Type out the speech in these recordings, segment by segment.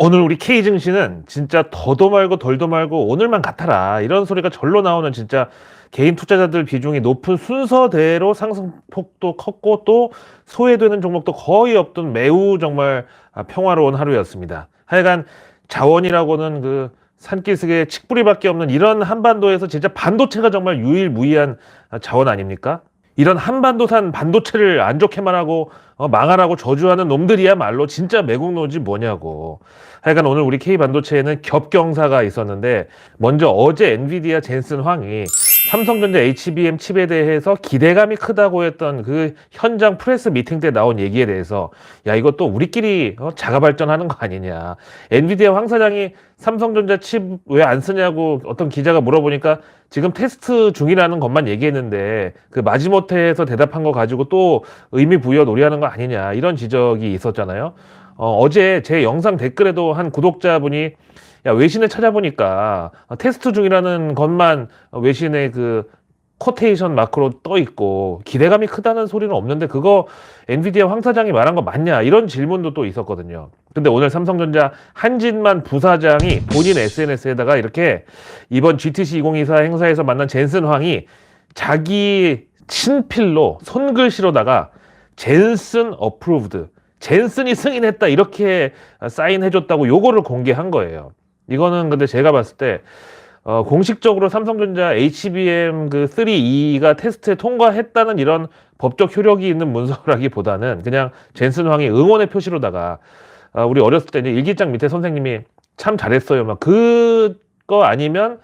오늘 우리 K 증시는 진짜 더도 말고 덜도 말고 오늘만 같아라 이런 소리가 절로 나오는 진짜 개인 투자자들 비중이 높은 순서대로 상승폭도 컸고 또 소외되는 종목도 거의 없던 매우 정말 아, 평화로운 하루였습니다. 하여간 자원이라고는 그 산기슭에 칡뿌리밖에 없는 이런 한반도에서 진짜 반도체가 정말 유일무이한 아, 자원 아닙니까? 이런 한반도산 반도체를 안 좋게만 하고 어, 망하라고 저주하는 놈들이야말로 진짜 매국노지 뭐냐고. 하여간 오늘 우리 K 반도체에는 겹경사가 있었는데 먼저 어제 엔비디아 젠슨 황이 삼성전자 HBM 칩에 대해서 기대감이 크다고 했던 그 현장 프레스 미팅 때 나온 얘기에 대해서 야 이것도 우리끼리 어, 자가 발전하는 거 아니냐. 엔비디아 황 사장이 삼성전자 칩 왜 안 쓰냐고 어떤 기자가 물어보니까 지금 테스트 중이라는 것만 얘기했는데 그 마지못해서 대답한 거 가지고 또 의미 부여 놀이하는 거 아니냐 이런 지적이 있었잖아요. 어, 어제 제 영상 댓글에도 한 구독자분이 야 외신에 찾아보니까 어, 테스트 중이라는 것만 외신의 그 코테이션 마크로 떠 있고 기대감이 크다는 소리는 없는데 그거 엔비디아 황 사장이 말한 거 맞냐 이런 질문도 또 있었거든요. 근데 오늘 삼성전자 한진만 부사장이 본인 SNS에다가 이렇게 이번 GTC 2024 행사에서 만난 젠슨 황이 자기 친필로 손글씨로다가 젠슨 어프로브드 젠슨이 승인했다 이렇게 사인해줬다고 요거를 공개한 거예요. 이거는 근데 제가 봤을 때 어, 공식적으로 삼성전자 HBM 그 3E가 테스트에 통과했다는 이런 법적 효력이 있는 문서라기보다는 그냥 젠슨 황이 응원의 표시로다가 아, 우리 어렸을 때 일기장 밑에 선생님이 참 잘했어요. 막 그거 아니면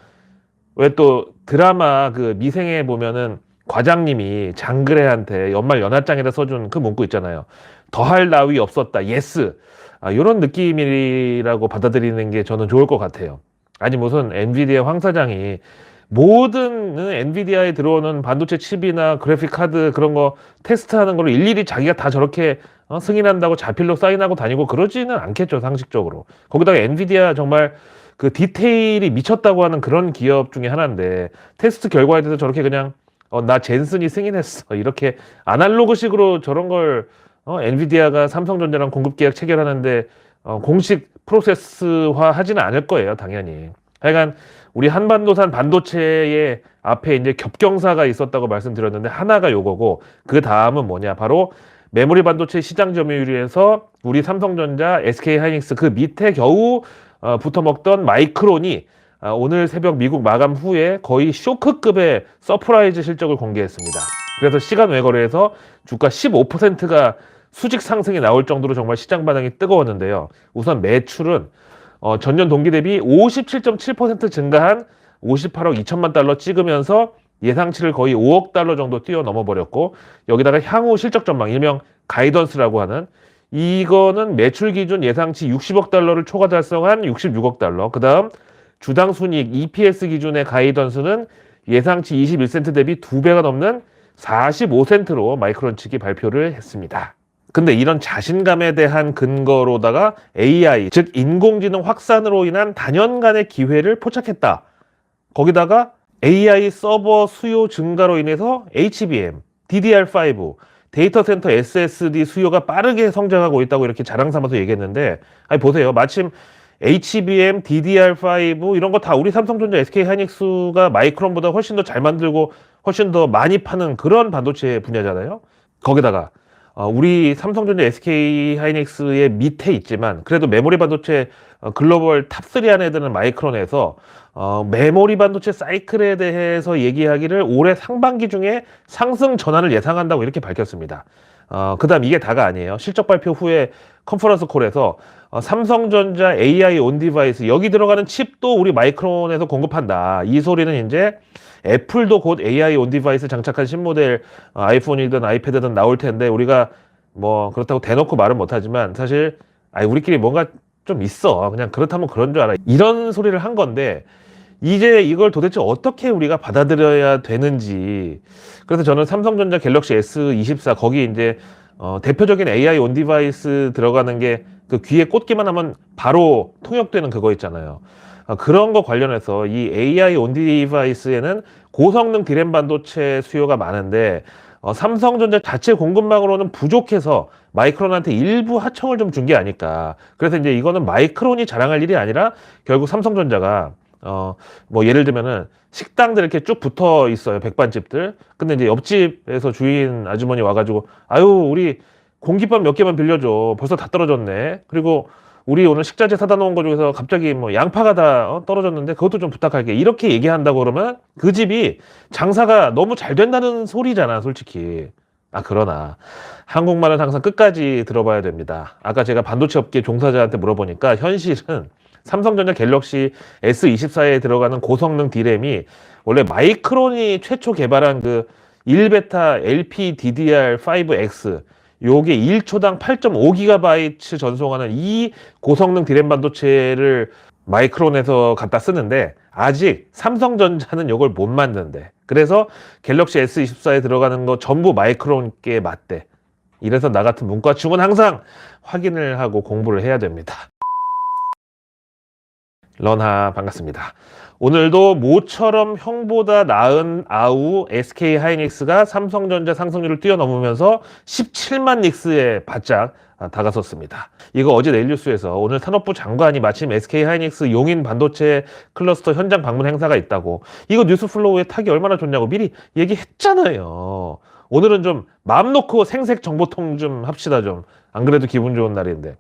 왜 또 드라마 그 미생에 보면은 과장님이 장그래한테 연말 연하장에다 써준 그 문구 있잖아요. 더할 나위 없었다. 예스. 아, 이런 느낌이라고 받아들이는 게 저는 좋을 것 같아요. 아니 무슨 엔비디아 황 사장이 모든 엔비디아에 들어오는 반도체 칩이나 그래픽 카드 그런 거 테스트하는 거를 일일이 자기가 다 저렇게 어, 승인한다고 자필로 사인하고 다니고 그러지는 않겠죠 상식적으로 거기다가 엔비디아 정말 그 디테일이 미쳤다고 하는 그런 기업 중에 하나인데 테스트 결과에 대해서 저렇게 그냥 어, 나 젠슨이 승인했어 이렇게 아날로그식으로 저런 걸 어, 엔비디아가 삼성전자랑 공급 계약 체결하는데 어, 공식 프로세스화 하지는 않을 거예요, 당연히. 하여간 우리 한반도산 반도체의 앞에 이제 겹경사가 있었다고 말씀드렸는데 하나가 요거고 그 다음은 뭐냐? 바로 메모리 반도체 시장 점유율에서 우리 삼성전자, SK 하이닉스 그 밑에 겨우 어, 붙어 먹던 마이크론이 아, 오늘 새벽 미국 마감 후에 거의 쇼크급의 서프라이즈 실적을 공개했습니다. 그래서 시간 외거래에서 주가 15%가 수직 상승이 나올 정도로 정말 시장 반응이 뜨거웠는데요. 우선 매출은 어, 전년 동기 대비 57.7% 증가한 58억 2천만 달러 찍으면서 예상치를 거의 5억 달러 정도 뛰어넘어 버렸고 여기다가 향후 실적 전망 일명 가이던스라고 하는 이거는 매출 기준 예상치 60억 달러를 초과 달성한 66억 달러. 그다음 주당 순이익 EPS 기준의 가이던스는 예상치 21센트 대비 2배가 넘는 45센트로 마이크론 측이 발표를 했습니다. 근데 이런 자신감에 대한 근거로다가 AI, 즉 인공지능 확산으로 인한 단연간의 기회를 포착했다. 거기다가 AI 서버 수요 증가로 인해서 HBM, DDR5, 데이터 센터 SSD 수요가 빠르게 성장하고 있다고 이렇게 자랑 삼아서 얘기했는데, 아니 보세요. 마침 HBM, DDR5 이런 거 다 우리 삼성전자, SK 하이닉스가 마이크론보다 훨씬 더 잘 만들고 훨씬 더 많이 파는 그런 반도체 분야잖아요. 거기다가 어, 우리 삼성전자, SK 하이닉스의 밑에 있지만 그래도 메모리 반도체 어, 글로벌 탑3 안에 드는 마이크론에서 어, 메모리 반도체 사이클에 대해서 얘기하기를 올해 상반기 중에 상승 전환을 예상한다고 이렇게 밝혔습니다. 어, 그 다음 이게 다가 아니에요. 실적 발표 후에 컨퍼런스 콜에서 어, 삼성전자 AI 온 디바이스 여기 들어가는 칩도 우리 마이크론에서 공급한다. 이 소리는 이제 애플도 곧 AI 온 디바이스 장착한 신모델 어, 아이폰이든 아이패드든 나올 텐데 우리가 뭐 그렇다고 대놓고 말은 못하지만 사실 아니 우리끼리 뭔가 좀 있어. 그냥 그렇다면 그런 줄 알아. 이런 소리를 한 건데 이제 이걸 도대체 어떻게 우리가 받아들여야 되는지. 그래서 저는 삼성전자 갤럭시 S24 거기 이제 어, 대표적인 AI 온 디바이스 들어가는 게 그 귀에 꽂기만 하면 바로 통역되는 그거 있잖아요. 어, 그런 거 관련해서 이 AI 온 디바이스에는 고성능 디램 반도체 수요가 많은데 어, 삼성전자 자체 공급망으로는 부족해서 마이크론한테 일부 하청을 좀 준 게 아닐까. 그래서 이제 이거는 마이크론이 자랑할 일이 아니라 결국 삼성전자가 어, 뭐 예를 들면은 식당들 이렇게 쭉 붙어 있어요. 백반집들. 근데 이제 옆집에서 주인 아주머니 와가지고 아유, 우리 공깃밥 몇 개만 빌려줘. 벌써 다 떨어졌네. 그리고 우리 오늘 식자재 사다 놓은 거 중에서 갑자기 뭐 양파가 다 어, 떨어졌는데 그것도 좀 부탁할게. 이렇게 얘기한다고 그러면 그 집이 장사가 너무 잘 된다는 소리잖아, 솔직히. 아, 그러나 한국말은 항상 끝까지 들어봐야 됩니다. 아까 제가 반도체 업계 종사자한테 물어보니까 현실은 삼성전자 갤럭시 S24에 들어가는 고성능 D램이 원래 마이크론이 최초 개발한 그 1베타 LPDDR5X 요게 1초당 8.5GB 전송하는 이 고성능 D램 반도체를 마이크론에서 갖다 쓰는데 아직 삼성전자는 요걸 못 만드는데 그래서 갤럭시 S24에 들어가는 거 전부 마이크론께 맞대. 이래서 나 같은 문과 충은 항상 확인을 하고 공부를 해야 됩니다. 런하 반갑습니다. 오늘도 모처럼 형보다 나은 아우 SK 하이닉스가 삼성전자 상승률을 뛰어넘으면서 17만 닉스에 바짝 아, 다가섰습니다. 이거 어제 내일뉴스에서 오늘 산업부 장관이 마침 SK 하이닉스 용인 반도체 클러스터 현장 방문 행사가 있다고 이거 뉴스 플로우에 타기 얼마나 좋냐고 미리 얘기했잖아요. 오늘은 좀 마음 놓고 생색 정보통 좀 합시다 좀. 안 그래도 기분 좋은 날인데.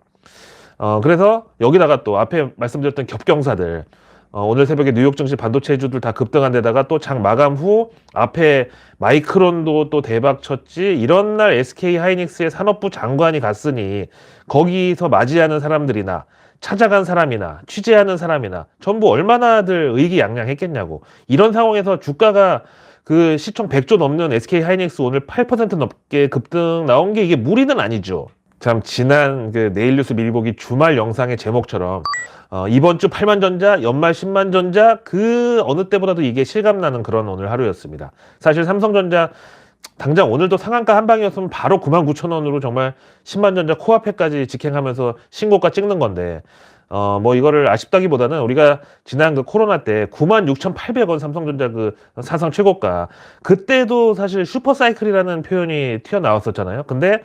어, 그래서 여기다가 또 앞에 말씀드렸던 겹경사들 어, 오늘 새벽에 뉴욕 증시 반도체 주들 다 급등한 데다가 또 장 마감 후 앞에 마이크론도 또 대박 쳤지 이런 날 SK 하이닉스의 산업부 장관이 갔으니 거기서 맞이하는 사람들이나 찾아간 사람이나 취재하는 사람이나 전부 얼마나들 의기양양했겠냐고 이런 상황에서 주가가 그 시총 100조 넘는 SK 하이닉스 오늘 8% 넘게 급등 나온 게 이게 무리는 아니죠. 참 지난 그 내일뉴스 밀보기 주말 영상의 제목처럼 어, 이번 주 8만 전자, 연말 10만 전자 그 어느 때보다도 이게 실감 나는 그런 오늘 하루였습니다. 사실 삼성전자 당장 오늘도 상한가 한 방이었으면 바로 9만 9천 원으로 정말 10만 전자 코앞에까지 직행하면서 신고가 찍는 건데 어, 뭐 이거를 아쉽다기보다는 우리가 지난 그 코로나 때 9만 6,800원 삼성전자 그 사상 최고가 그때도 사실 슈퍼 사이클이라는 표현이 튀어나왔었잖아요. 근데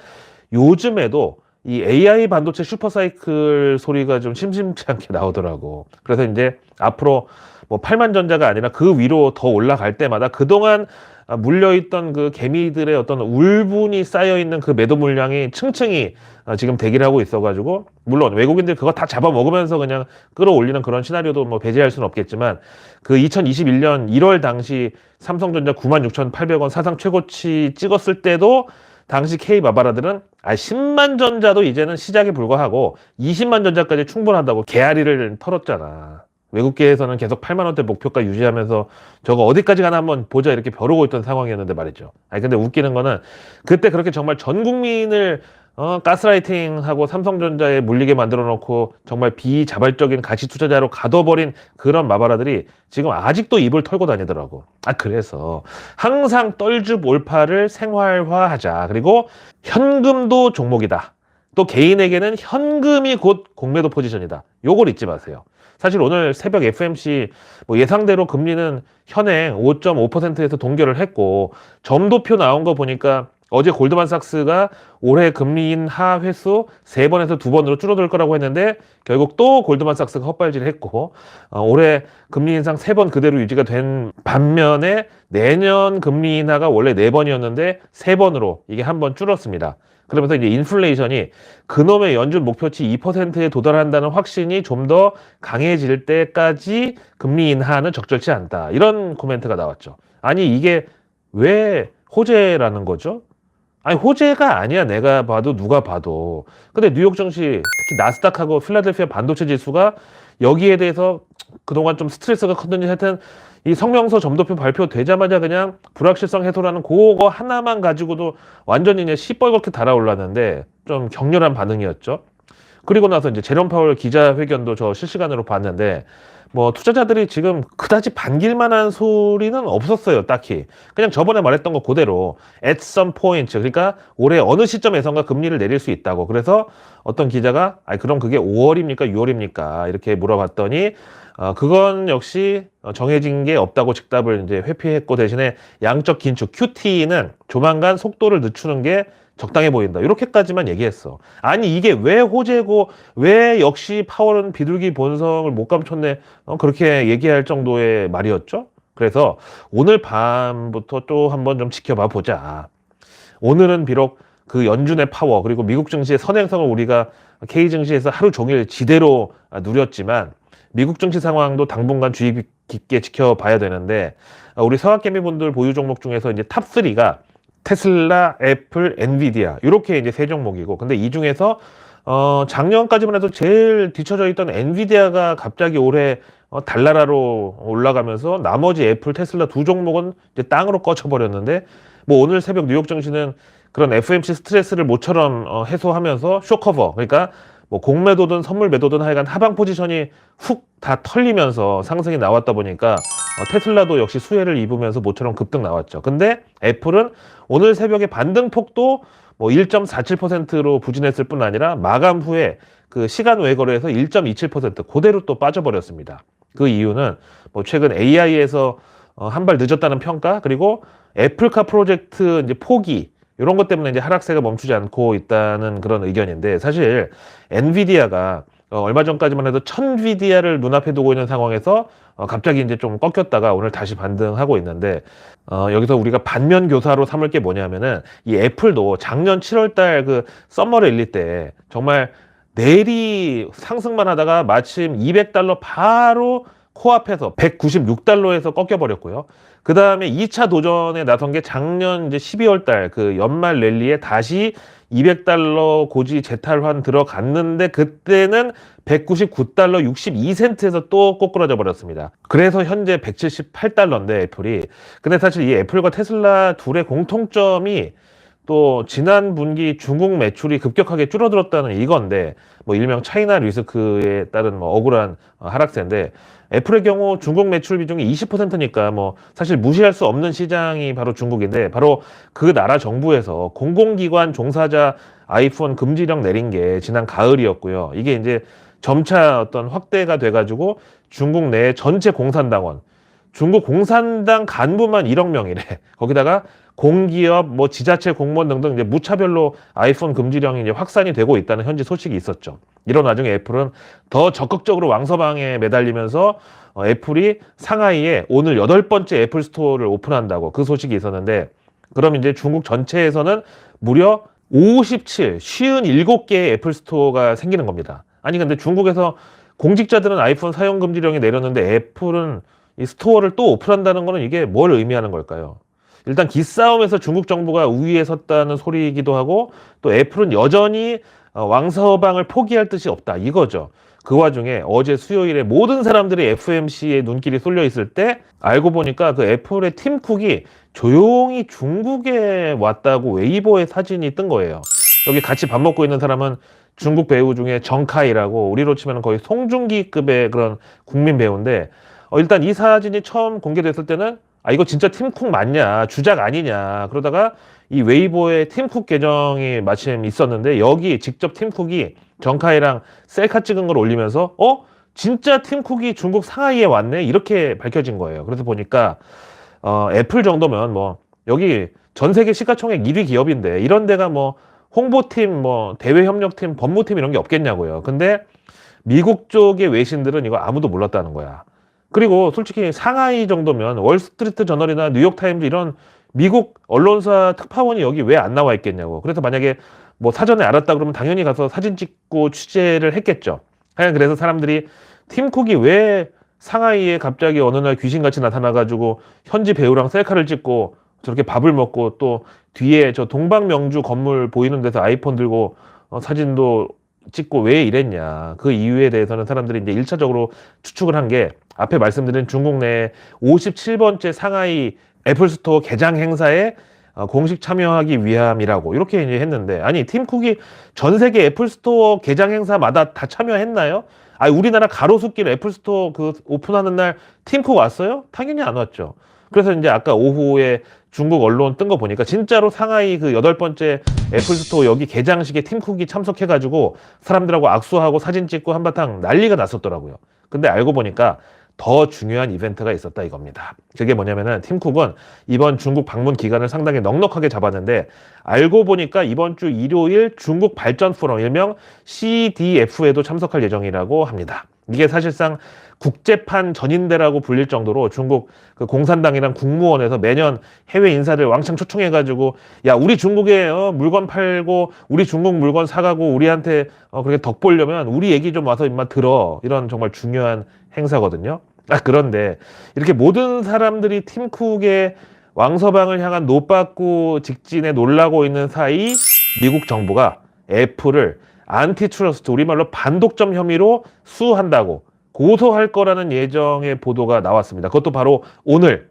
요즘에도 이 AI 반도체 슈퍼사이클 소리가 좀 심심치 않게 나오더라고. 그래서 이제 앞으로 뭐 8만 전자가 아니라 그 위로 더 올라갈 때마다 그동안 아, 물려있던 그 개미들의 어떤 울분이 쌓여있는 그 매도 물량이 층층이 아, 지금 대기를 하고 있어가지고 물론 외국인들 그거 다 잡아먹으면서 그냥 끌어올리는 그런 시나리오도 뭐 배제할 수는 없겠지만 그 2021년 1월 당시 삼성전자 96,800원 사상 최고치 찍었을 때도 당시 K 마바라들은 아 10만 전자도 이제는 시작에 불과하고 20만 전자까지 충분하다고 개아리를 털었잖아. 외국계에서는 계속 8만 원대 목표가 유지하면서 저거 어디까지 가나 한번 보자 이렇게 벼르고 있던 상황이었는데 말이죠. 아니 근데 웃기는 거는 그때 그렇게 정말 전 국민을 어, 가스라이팅하고 삼성전자에 물리게 만들어 놓고 정말 비자발적인 가치 투자자로 가둬버린 그런 마바라들이 지금 아직도 입을 털고 다니더라고. 아, 그래서 항상 떨줍 올파를 생활화하자. 그리고 현금도 종목이다. 또 개인에게는 현금이 곧 공매도 포지션이다. 요걸 잊지 마세요. 사실 오늘 새벽 FMC 뭐 예상대로 금리는 현행 5.5%에서 동결을 했고 점도표 나온 거 보니까 어제 골드만삭스가 올해 금리 인하 횟수 세 번에서 두 번으로 줄어들 거라고 했는데 결국 또 골드만삭스가 헛발질을 했고 어, 올해 금리 인상 세 번 그대로 유지가 된 반면에 내년 금리 인하가 원래 네 번이었는데 세 번으로 이게 한 번 줄었습니다. 그러면서 이제 인플레이션이 그놈의 연준 목표치 2%에 도달한다는 확신이 좀 더 강해질 때까지 금리 인하는 적절치 않다. 이런 코멘트가 나왔죠. 아니 이게 왜 호재라는 거죠? 아니 호재가 아니야 내가 봐도 누가 봐도 근데 뉴욕 증시 특히 나스닥하고 필라델피아 반도체 지수가 여기에 대해서 그동안 좀 스트레스가 컸는지 하여튼 이 성명서 점도표 발표되자마자 그냥 불확실성 해소라는 그거 하나만 가지고도 완전히 그냥 시뻘겋게 달아올랐는데 좀 격렬한 반응이었죠. 그리고 나서 이제 제롬 파월 기자회견도 저 실시간으로 봤는데 뭐 투자자들이 지금 그다지 반길 만한 소리는 없었어요, 딱히. 그냥 저번에 말했던 거 그대로 at some point 그러니까 올해 어느 시점에선가 금리를 내릴 수 있다고. 그래서 어떤 기자가 아 그럼 그게 5월입니까, 6월입니까 이렇게 물어봤더니 어, 그건 역시 어, 정해진 게 없다고 즉답을 이제 회피했고 대신에 양적 긴축 QT는 조만간 속도를 늦추는 게 적당해 보인다. 이렇게까지만 얘기했어. 아니 이게 왜 호재고 왜 역시 파월은 비둘기 본성을 못 감췄네. 어, 그렇게 얘기할 정도의 말이었죠. 그래서 오늘 밤부터 또 한번 좀 지켜봐 보자. 오늘은 비록 그 연준의 파워 그리고 미국 증시의 선행성을 우리가 K 증시에서 하루 종일 지대로 누렸지만 미국 증시 상황도 당분간 주의 깊게 지켜봐야 되는데 어, 우리 서학개미 분들 보유 종목 중에서 이제 탑 3가 테슬라, 애플, 엔비디아 이렇게 이제 세 종목이고 근데 이 중에서 어 작년까지만 해도 제일 뒤쳐져 있던 엔비디아가 갑자기 올해 어, 달나라로 올라가면서 나머지 애플, 테슬라 두 종목은 이제 땅으로 꺼쳐버렸는데 뭐 오늘 새벽 뉴욕 증시는 그런 FMC 스트레스를 모처럼 어, 해소하면서 쇼커버 그러니까 뭐 공매도든 선물 매도든 하여간 하방 포지션이 훅 다 털리면서 상승이 나왔다 보니까 어, 테슬라도 역시 수혜를 입으면서 모처럼 급등 나왔죠. 근데 애플은 오늘 새벽에 반등 폭도 뭐 1.47%로 부진했을 뿐 아니라 마감 후에 그 시간 외거래에서 1.27% 그대로 또 빠져버렸습니다. 그 이유는 뭐 최근 AI에서 어, 한발 늦었다는 평가 그리고 애플카 프로젝트 이제 포기 이런 것 때문에 이제 하락세가 멈추지 않고 있다는 그런 의견인데 사실 엔비디아가 어, 얼마 전까지만 해도 천비디아를 눈앞에 두고 있는 상황에서 어, 갑자기 이제 좀 꺾였다가 오늘 다시 반등하고 있는데 어, 여기서 우리가 반면 교사로 삼을 게 뭐냐면은 이 애플도 작년 7월달 그 썸머 랠리 때 정말 내리 상승만 하다가 마침 200달러 바로 코앞에서 196달러에서 꺾여버렸고요. 그 다음에 2차 도전에 나선 게 작년 이제 12월 달 그 연말 랠리에 다시 200달러 고지 재탈환 들어갔는데 그때는 199달러 62센트에서 또 꼬꾸라져 버렸습니다. 그래서 현재 178달러인데 애플이. 근데 사실 이 애플과 테슬라 둘의 공통점이 또 지난 분기 중국 매출이 급격하게 줄어들었다는 이건데 뭐 일명 차이나 리스크에 따른 뭐 억울한 어, 하락세인데 애플의 경우 중국 매출 비중이 20%니까 뭐 사실 무시할 수 없는 시장이 바로 중국인데 바로 그 나라 정부에서 공공기관 종사자 아이폰 금지령 내린 게 지난 가을이었고요. 이게 이제 점차 어떤 확대가 돼가지고 중국 내 전체 공산당원 중국 공산당 간부만 1억 명이래. 거기다가 공기업, 뭐 지자체 공무원 등등 이제 무차별로 아이폰 금지령이 이제 확산이 되고 있다는 현지 소식이 있었죠. 이런 와중에 애플은 더 적극적으로 왕서방에 매달리면서 어, 애플이 상하이에 오늘 여덟 번째 애플 스토어를 오픈한다고 그 소식이 있었는데 그럼 이제 중국 전체에서는 무려 57, 57개의 애플 스토어가 생기는 겁니다. 아니 근데 중국에서 공직자들은 아이폰 사용 금지령이 내렸는데 애플은 이 스토어를 또 오픈한다는 거는 이게 뭘 의미하는 걸까요? 일단 기싸움에서 중국 정부가 우위에 섰다는 소리이기도 하고 또 애플은 여전히 어, 왕서방을 포기할 뜻이 없다 이거죠. 그 와중에 어제 수요일에 모든 사람들이 FMC에 눈길이 쏠려 있을 때 알고 보니까 그 애플의 팀 쿡이 조용히 중국에 왔다고 웨이보에 사진이 뜬 거예요. 여기 같이 밥 먹고 있는 사람은 중국 배우 중에 정카이라고 우리로 치면 거의 송중기급의 그런 국민 배우인데 어, 일단 이 사진이 처음 공개됐을 때는 아 이거 진짜 팀쿡 맞냐? 주작 아니냐? 그러다가 이 웨이보에 팀쿡 계정이 마침 있었는데 여기 직접 팀쿡이 정카이랑 셀카 찍은 걸 올리면서 어? 진짜 팀쿡이 중국 상하이에 왔네? 이렇게 밝혀진 거예요. 그래서 보니까 어 애플 정도면 뭐 여기 전 세계 시가총액 1위 기업인데 이런 데가 뭐 홍보팀 뭐 대외 협력팀 법무팀 이런 게 없겠냐고요. 근데 미국 쪽의 외신들은 이거 아무도 몰랐다는 거야 그리고 솔직히 상하이 정도면 월스트리트 저널이나 뉴욕타임즈 이런 미국 언론사 특파원이 여기 왜 안 나와 있겠냐고. 그래서 만약에 뭐 사전에 알았다 그러면 당연히 가서 사진 찍고 취재를 했겠죠. 하여간 그래서 사람들이 팀쿡이 왜 상하이에 갑자기 어느 날 귀신같이 나타나가지고 현지 배우랑 셀카를 찍고 저렇게 밥을 먹고 또 뒤에 저 동방명주 건물 보이는 데서 아이폰 들고 어, 사진도 찍고 왜 이랬냐. 그 이유에 대해서는 사람들이 이제 일차적으로 추측을 한 게 앞에 말씀드린 중국 내 57번째 상하이 애플스토어 개장 행사에 어, 공식 참여하기 위함이라고 이렇게 이제 했는데 아니 팀 쿡이 전 세계 애플스토어 개장 행사마다 다 참여했나요? 아 우리나라 가로수길 애플스토어 그 오픈하는 날 팀 쿡 왔어요? 당연히 안 왔죠. 그래서 이제 아까 오후에 중국 언론 뜬 거 보니까 진짜로 상하이 그 여덟 번째 애플스토어 여기 개장식에 팀쿡이 참석해가지고 사람들하고 악수하고 사진 찍고 한바탕 난리가 났었더라고요. 근데 알고 보니까 더 중요한 이벤트가 있었다 이겁니다. 그게 뭐냐면은 팀쿡은 이번 중국 방문 기간을 상당히 넉넉하게 잡았는데 알고 보니까 이번 주 일요일 중국 발전 포럼 일명 CDF에도 참석할 예정이라고 합니다. 이게 사실상 국제판 전인대라고 불릴 정도로 중국 그 공산당이랑 국무원에서 매년 해외 인사들 왕창 초청해가지고 야 우리 중국에 어, 물건 팔고 우리 중국 물건 사가고 우리한테 어, 그렇게 덕 보려면 우리 얘기 좀 와서 임마 들어 이런 정말 중요한 행사거든요. 아 그런데 이렇게 모든 사람들이 팀쿡의 왕서방을 향한 노빠꾸 직진에 놀라고 있는 사이 미국 정부가 애플을 안티트러스트 우리말로 반독점 혐의로 수한다고 고소할 거라는 예정의 보도가 나왔습니다. 그것도 바로 오늘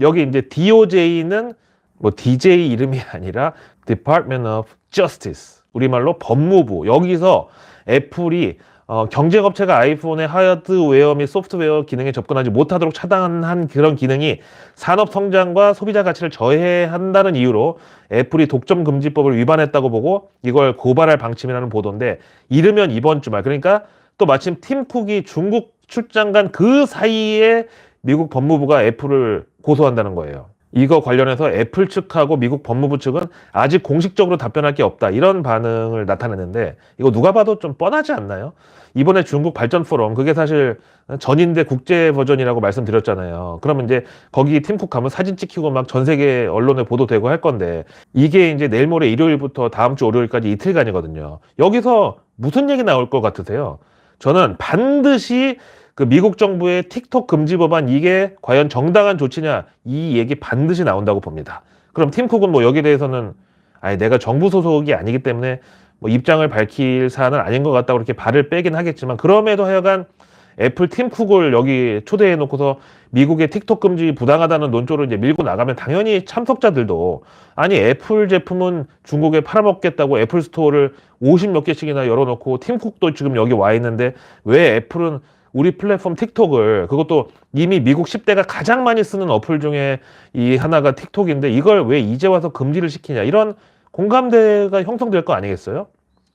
여기 이제 DOJ는 뭐 DJ 이름이 아니라 Department of Justice 우리말로 법무부 여기서 애플이 어, 경쟁업체가 아이폰의 하드웨어 및 소프트웨어 기능에 접근하지 못하도록 차단한 그런 기능이 산업 성장과 소비자 가치를 저해한다는 이유로 애플이 독점 금지법을 위반했다고 보고 이걸 고발할 방침이라는 보도인데 이르면 이번 주말 그러니까 또 마침 팀 쿡이 중국 출장 간 그 사이에 미국 법무부가 애플을 고소한다는 거예요. 이거 관련해서 애플 측하고 미국 법무부 측은 아직 공식적으로 답변할 게 없다. 이런 반응을 나타냈는데 이거 누가 봐도 좀 뻔하지 않나요? 이번에 중국 발전 포럼 그게 사실 전인대 국제 버전이라고 말씀드렸잖아요. 그러면 이제 거기 팀쿡 가면 사진 찍히고 막 전 세계 언론에 보도되고 할 건데 이게 이제 내일 모레 일요일부터 다음 주 월요일까지 이틀간이거든요. 여기서 무슨 얘기 나올 것 같으세요? 저는 반드시 그 미국 정부의 틱톡 금지 법안 이게 과연 정당한 조치냐 이 얘기 반드시 나온다고 봅니다. 그럼 팀쿡은 뭐 여기에 대해서는 아니 내가 정부 소속이 아니기 때문에 뭐 입장을 밝힐 사안은 아닌 것 같다고 이렇게 발을 빼긴 하겠지만 그럼에도 하여간 애플 팀쿡을 여기 초대해 놓고서 미국의 틱톡 금지 부당하다는 논조를 이제 밀고 나가면 당연히 참석자들도 아니 애플 제품은 중국에 팔아먹겠다고 애플 스토어를 50 몇 개씩이나 열어놓고 팀쿡도 지금 여기 와 있는데 왜 애플은 우리 플랫폼 틱톡을 그것도 이미 미국 10대가 가장 많이 쓰는 어플 중에 이 하나가 틱톡인데 이걸 왜 이제 와서 금지를 시키냐 이런 공감대가 형성될 거 아니겠어요?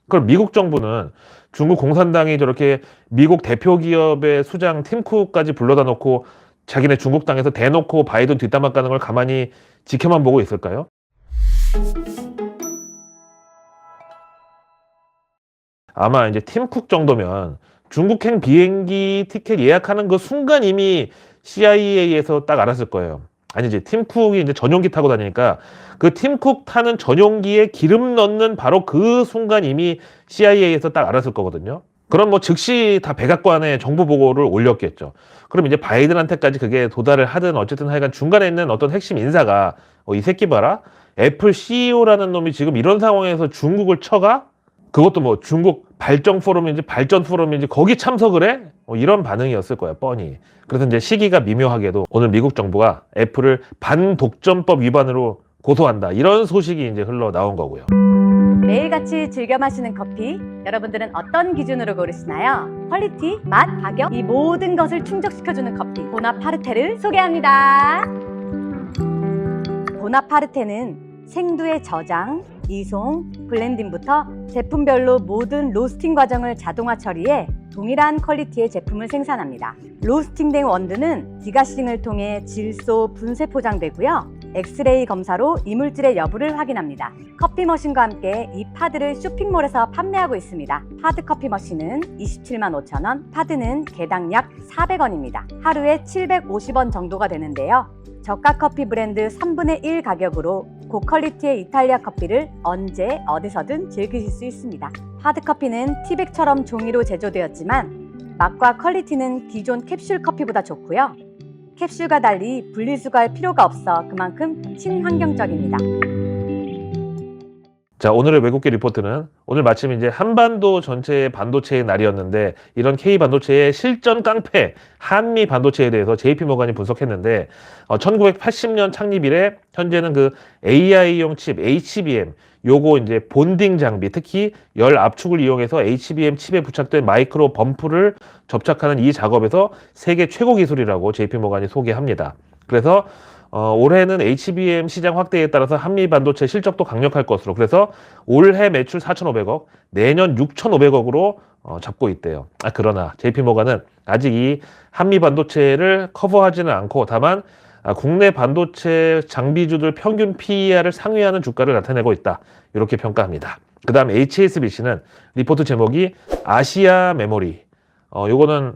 그럼 미국 정부는 중국 공산당이 저렇게 미국 대표 기업의 수장 팀쿡까지 불러다 놓고 자기네 중국 땅에서 대놓고 바이든 뒷담화 까는 걸 가만히 지켜만 보고 있을까요? 아마 이제 팀쿡 정도면 중국행 비행기 티켓 예약하는 그 순간 이미 CIA에서 딱 알았을 거예요. 아니지 팀쿡이 이제 전용기 타고 다니니까 그 팀쿡 타는 전용기에 기름 넣는 바로 그 순간 이미 CIA에서 딱 알았을 거거든요. 그럼 뭐 즉시 다 백악관에 정보 보고를 올렸겠죠. 그럼 이제 바이든한테까지 그게 도달을 하든 어쨌든 하여간 중간에 있는 어떤 핵심 인사가 어, 이 새끼 봐라 애플 CEO라는 놈이 지금 이런 상황에서 중국을 쳐가 그것도 뭐 중국 발전 포럼인지 발전 포럼인지 거기 참석을 해? 뭐 이런 반응이었을 거야 뻔히. 그래서 이제 시기가 미묘하게도 오늘 미국 정부가 애플을 반독점법 위반으로 고소한다 이런 소식이 이제 흘러 나온 거고요. 매일같이 즐겨 마시는 커피 여러분들은 어떤 기준으로 고르시나요? 퀄리티, 맛, 가격 이 모든 것을 충족시켜주는 커피 보나파르테를 소개합니다. 보나파르테는 생두의 저장, 이송, 블렌딩부터 제품별로 모든 로스팅 과정을 자동화 처리해 동일한 퀄리티의 제품을 생산합니다. 로스팅된 원두는 디가싱을 통해 질소, 분쇄 포장되고요. 엑스레이 검사로 이물질의 여부를 확인합니다. 커피 머신과 함께 이 파드를 쇼핑몰에서 판매하고 있습니다. 파드 커피 머신은 27만 5천 원, 파드는 개당 약 400원입니다. 하루에 750원 정도가 되는데요. 저가 커피 브랜드 3분의 1 가격으로 고퀄리티의 이탈리아 커피를 언제 어디서든 즐기실 수 있습니다. 하드커피는 티백처럼 종이로 제조되었지만 맛과 퀄리티는 기존 캡슐 커피보다 좋고요. 캡슐과 달리 분리수거할 필요가 없어 그만큼 친환경적입니다. 자, 오늘의 외국계 리포트는 오늘 마침 이제 한반도 전체의 반도체의 날이었는데 이런 K 반도체의 실전 깡패 한미 반도체에 대해서 JP 모간이 분석했는데 어, 1980년 창립 이래 현재는 그 AI용 칩 HBM 요거 이제 본딩 장비 특히 열 압축을 이용해서 HBM 칩에 부착된 마이크로 범프를 접착하는 이 작업에서 세계 최고 기술이라고 JP 모간이 소개합니다. 그래서 어, 올해는 HBM 시장 확대에 따라서 한미 반도체 실적도 강력할 것으로 그래서 올해 매출 4,500억, 내년 6,500억으로 어, 잡고 있대요. 아, 그러나 JP모가는 아직 이 한미 반도체를 커버하지는 않고 다만 아, 국내 반도체 장비주들 평균 PER을 상회하는 주가를 나타내고 있다. 이렇게 평가합니다. 그 다음 HSBC는 리포트 제목이 아시아 메모리. 어, 요거는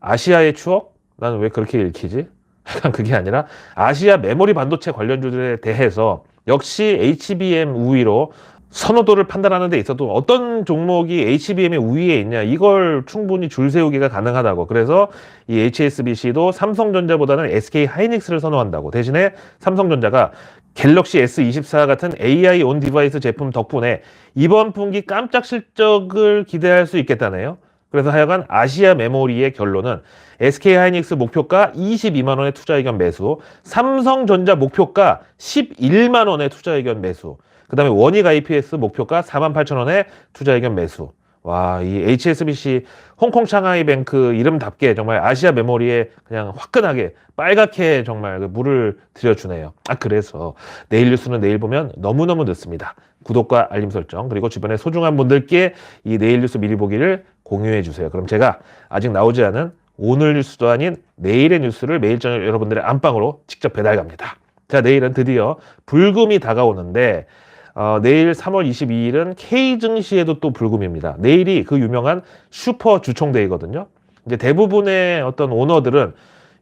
아시아의 추억? 나는 왜 그렇게 읽히지? 약간 그게 아니라 아시아 메모리 반도체 관련주들에 대해서 역시 HBM 우위로 선호도를 판단하는 데 있어도 어떤 종목이 HBM의 우위에 있냐 이걸 충분히 줄 세우기가 가능하다고 그래서 이 HSBC도 삼성전자보다는 SK 하이닉스를 선호한다고 대신에 삼성전자가 갤럭시 S24 같은 AI 온 디바이스 제품 덕분에 이번 분기 깜짝 실적을 기대할 수 있겠다네요. 그래서 하여간 아시아 메모리의 결론은 SK 하이닉스 목표가 22만 원의 투자 의견 매수, 삼성전자 목표가 11만 원의 투자 의견 매수, 그 다음에 원익 IPS 목표가 4만 8천 원의 투자 의견 매수. 와, 이 HSBC 홍콩 상하이 뱅크 이름답게 정말 아시아 메모리에 그냥 화끈하게 빨갛게 정말 그 물을 들여주네요. 아, 그래서 내일 뉴스는 내일 보면 너무너무 늦습니다. 구독과 알림 설정, 그리고 주변에 소중한 분들께 이 내일 뉴스 미리 보기를 공유해 주세요. 그럼 제가 아직 나오지 않은 오늘 뉴스도 아닌 내일의 뉴스를 매일 저녁 여러분들의 안방으로 직접 배달 갑니다. 자, 내일은 드디어 불금이 다가오는데 어, 내일 3월 22일은 K 증시에도 또 불금입니다. 내일이 그 유명한 슈퍼 주총데이거든요. 이제 대부분의 어떤 오너들은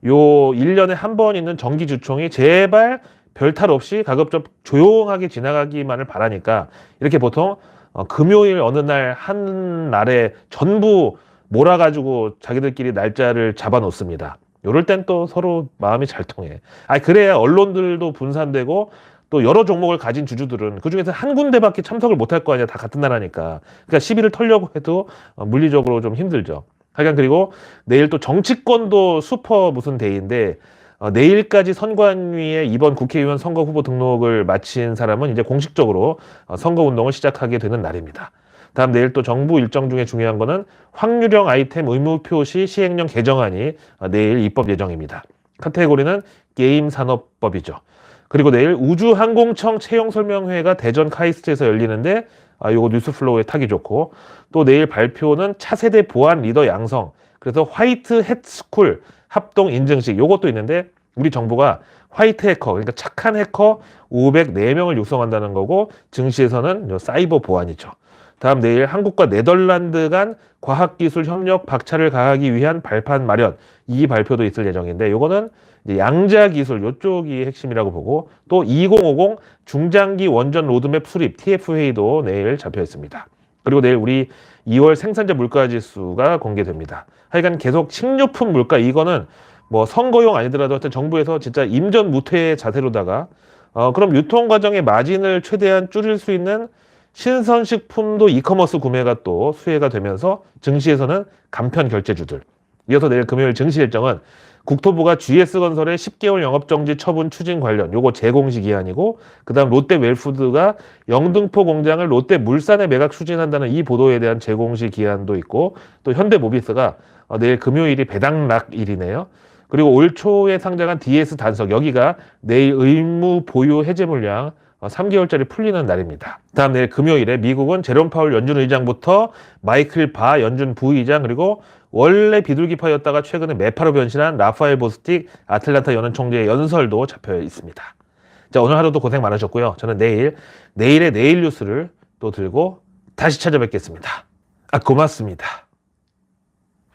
요 1년에 한 번 있는 정기 주총이 제발 별탈 없이 가급적 조용하게 지나가기만을 바라니까 이렇게 보통 어, 금요일 어느 날 한 날에 전부 몰아가지고 자기들끼리 날짜를 잡아 놓습니다. 요럴 땐 또 서로 마음이 잘 통해. 아, 그래야 언론들도 분산되고 또 여러 종목을 가진 주주들은 그 중에서 한 군데밖에 참석을 못할 거 아니야. 다 같은 나라니까. 그러니까 시비를 털려고 해도 어, 물리적으로 좀 힘들죠. 하여간 그리고 내일 또 정치권도 슈퍼 무슨 데이인데 어, 내일까지 선관위에 이번 국회의원 선거 후보 등록을 마친 사람은 이제 공식적으로 어, 선거 운동을 시작하게 되는 날입니다. 다음 내일 또 정부 일정 중에 중요한 거는 확률형 아이템 의무 표시 시행령 개정안이 어, 내일 입법 예정입니다. 카테고리는 게임 산업법이죠. 그리고 내일 우주항공청 채용 설명회가 대전 카이스트에서 열리는데 아, 요거 뉴스플로우에 타기 좋고 또 내일 발표는 차세대 보안 리더 양성 그래서 화이트 햇 스쿨 합동 인증식 요것도 있는데 우리 정부가 화이트 해커 그러니까 착한 해커 504명을 육성한다는 거고 증시에서는 요 사이버 보안이죠. 다음 내일 한국과 네덜란드 간 과학기술 협력 박차를 가하기 위한 발판 마련 이 발표도 있을 예정인데 요거는 양자 기술 요쪽이 핵심이라고 보고 또 2050 중장기 원전 로드맵 수립 TF 회의도 내일 잡혀 있습니다. 그리고 내일 우리 2월 생산자 물가 지수가 공개됩니다. 하여간 계속 식료품 물가 이거는 뭐 선거용 아니더라도 하여튼 정부에서 진짜 임전무퇴의 자세로다가 어 그럼 유통 과정의 마진을 최대한 줄일 수 있는 신선식품도 이커머스 구매가 또 수혜가 되면서 증시에서는 간편 결제주들. 이어서 내일 금요일 증시 일정은 국토부가 GS건설의 10개월 영업정지 처분 추진 관련 요거 재공시 기한이고 그다음 롯데 웰푸드가 영등포 공장을 롯데 물산에 매각 추진한다는 이 보도에 대한 재공시 기한도 있고 또 현대모비스가 어, 내일 금요일이 배당락일이네요. 그리고 올 초에 상장한 DS 단석 여기가 내일 의무 보유 해제 물량 3개월짜리 풀리는 날입니다. 다음 내일 금요일에 미국은 제롬 파울 연준 의장부터 마이클 바 연준 부의장 그리고 원래 비둘기파였다가 최근에 매파로 변신한 라파엘 보스틱 아틀란타 연은 총재의 연설도 잡혀 있습니다. 자 오늘 하루도 고생 많으셨고요. 저는 내일 내일의 내일 뉴스를 또 들고 다시 찾아뵙겠습니다. 아 고맙습니다.